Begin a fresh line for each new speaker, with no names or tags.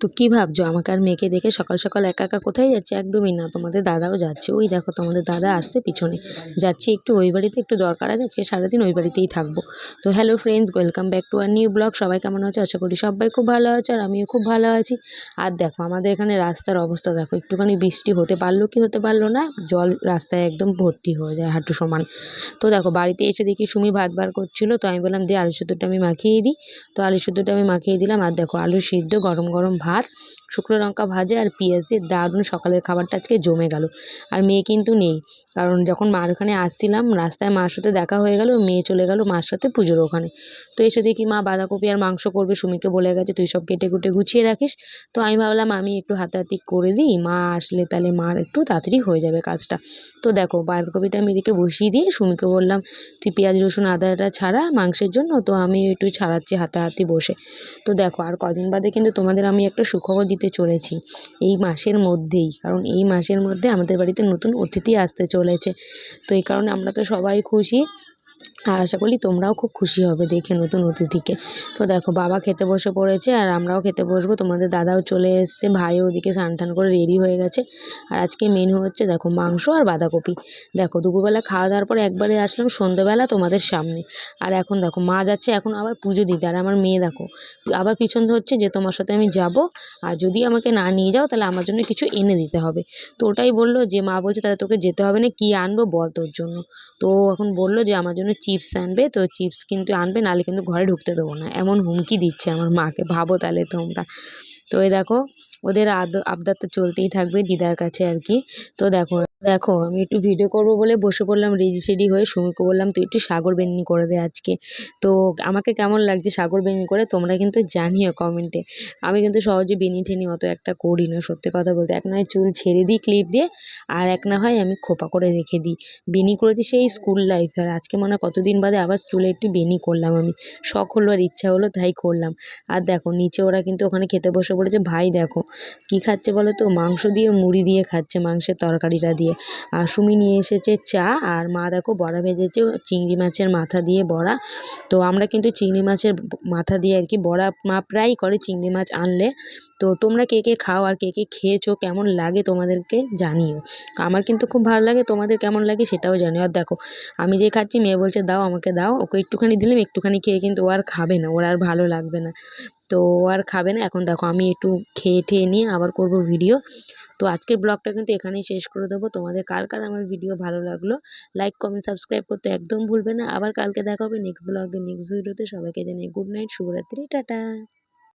তো কী ভাবছ? আমাকে আর মেয়েকে দেখে সকাল সকাল একা একা কোথায় যাচ্ছে? একদমই না। তোমাদের দাদাও যাচ্ছে। ওই দেখো, তোমাদের দাদা আসছে পিছনে। যাচ্ছি একটু ওই বাড়িতে, একটু দরকার আছে। আজকে সারাদিন ওই বাড়িতেই থাকব। তো hello friends welcome back to our new blog সবাই কেমন আছে? আশা করি সবাই খুব ভালো আছে আর আমিও খুব ভালো আছি। আর দেখো, আমাদের এখানে রাস্তার অবস্থা দেখো। একটুখানি বৃষ্টি হতে পারল কি হতে পারল না? জল রাস্তায় একদম ভর্তি হয়ে যায় হাঁটু সমান। তো দেখো, বাড়িতে এসে দেখি সুমি ভাত বার করছিল। তো আমি বললাম দিয়ে আলু সেদ্ধটা আমি মাখিয়ে দিই। তো আলু সেদ্ধটা আমি মাখিয়ে দিলাম। আর দেখো, আলু সিদ্ধ গরম গরম ভাত, শুকনো লঙ্কা ভাজা আর পেঁয়াজ দিয়ে দারুণ সকালের খাবারটা আজকে জমে গেল। আর মেয়ে কিন্তু নেই, কারণ যখন মার ওখানে আসছিলাম, রাস্তায় মার সাথে দেখা হয়ে গেল, মেয়ে চলে গেল মার সাথে পুজোর ওখানে। তো এসে দেখি মা বাঁধাকপি আর মাংস করবে, সুমিকে বলে গেছে, তুই সব কেটে কুটে গুছিয়ে রাখিস। তো আমি ভাবলাম, আমি একটু হাতাহাতি করে দিই, মা আসলে তাহলে মার একটু তাড়াতাড়ি হয়ে যাবে কাজটা। তো দেখো, বাঁধাকপিটা আমি এদিকে বসিয়ে দিয়ে সুমিকে বললাম, তুই পেঁয়াজ, রসুন, আদাটা ছাড়া মাংসের জন্য, তো আমি একটু ছাড়াচ্ছি হাতাহাতি বসে। তো দেখো, আর কদিন বাদে কিন্তু তোমাদের আমি একটা সুখবর দিতে চলেছি এই মাসের মধ্যেই। কারণ এই মাসের মধ্যে আমাদের বাড়িতে নতুন অতিথি আসতে চলেছে। তো এই কারণে আমরা তো সবাই খুশি। আর আশা করি তোমরাও খুব খুশি হবে দেখে নতুন অতিথিকে। তো দেখো, বাবা খেতে বসে পড়েছে আর আমরাও খেতে বসবো। তোমাদের দাদাও চলে এসছে, ভাইও ওদিকে স্নান করে রেডি হয়ে গেছে। আর আজকে মেনু হচ্ছে দেখো মাংস আর বাঁধাকপি। দেখো, দুপুরবেলা খাওয়া দাওয়ার পরে একবারে আসলাম সন্ধ্যেবেলা তোমাদের সামনে। আর এখন দেখো, মা যাচ্ছে এখন আবার পুজো দিতে। আর আমার মেয়ে দেখো, আবার পিছন ধরছে যে তোমার সাথে আমি যাব। আর যদি আমাকে না নিয়ে যাও, তাহলে আমার জন্য কিছু এনে দিতে হবে। তো ওটাই বলল যে, মা বলছে, তাহলে তোকে যেতে হবে না, কী আনব বল তোর জন্য? তো এখন বলল যে, আমার জন্য চিপস আনবে, তো চিপস কিন্তু আনবে, নাহলে কিন্তু ঘরে ঢুকতে দেবো না। এমন হুমকি দিচ্ছে আমার মাকে। ভাবো তাহলে তোমরা। তো এই দেখো, ওদের আদ, আবদার তো চলতেই থাকবে দিদার কাছে আর কি। তো দেখো দেখো, আমি একটু ভিডিও করব বলে বসে পড়লাম রেডি সেডি হয়ে সুমিকে বললাম, তুই একটু সাগর বেননি করে দে আজকে। তো আমাকে কেমন লাগছে সাগর বেনি করে? তোমরা কিন্তু জানিও কমেন্টে আমি কিন্তু সহজে বেনি টেনি অত একটা করি না সত্যি কথা বলতে। এক নয় চুল ছেড়ে দিই ক্লিপ দিয়ে, আর এক না হয় আমি খোপা করে রেখে দিই। বেনি করেছি সেই স্কুল লাইফে আর আজকে মনে হয় কতদিন বাদে আবার চুলে একটু বেনি করলাম আমি। শখ হলো আর ইচ্ছা হলো তাই করলাম। আর দেখো, নিচে ওরা কিন্তু ওখানে খেতে বসে পড়েছে। ভাই দেখো, কি খাচ্ছে বলো তো? মাংস দিয়ে মুড়ি দিয়ে খাচ্ছে মাংসের তরকারিটা দিয়ে। আর সুমি নিয়ে এসেছে চা আর মা দেখো বড়া ভেজেছে চিংড়ি মাছের মাথা দিয়ে বড়া। তো আমরা কিন্তু চিংড়ি মাছের মাথা দিয়ে আর কি বড়া মা প্রায়ই করে চিংড়ি মাছ আনলে। তো তোমরা কে কে খাও আর কে কে খেয়েছো, কেমন লাগে তোমাদেরকে জানিও। আমার কিন্তু খুব ভালো লাগে, তোমাদের কেমন লাগে সেটাও জানিও। আর দেখো, আমি যে খাচ্ছি মেয়ে বলছে, দাও, আমাকে দাও। ওকে একটুখানি দিলাম, একটুখানি খেয়ে কিন্তু ও আর খাবে না, ওর আর ভালো লাগবে না। তো ও আর খাবে না। এখন দেখো, আমি একটু খেয়ে ঠেয়ে নিয়ে আবার করব ভিডিও তো আজকের ব্লগটা কিন্তু এখানেই শেষ করে দেবো। তোমাদের কার কার আমার ভিডিও ভালো লাগল লাইক কমেন্ট সাবস্ক্রাইব করতে একদম ভুলবে না। আবার কালকে দেখা হবে নেক্সট ব্লগে নেক্সট ভিডিওতে সবাইকে জানিয়ে গুড নাইট শুভরাত্রি, টাটা।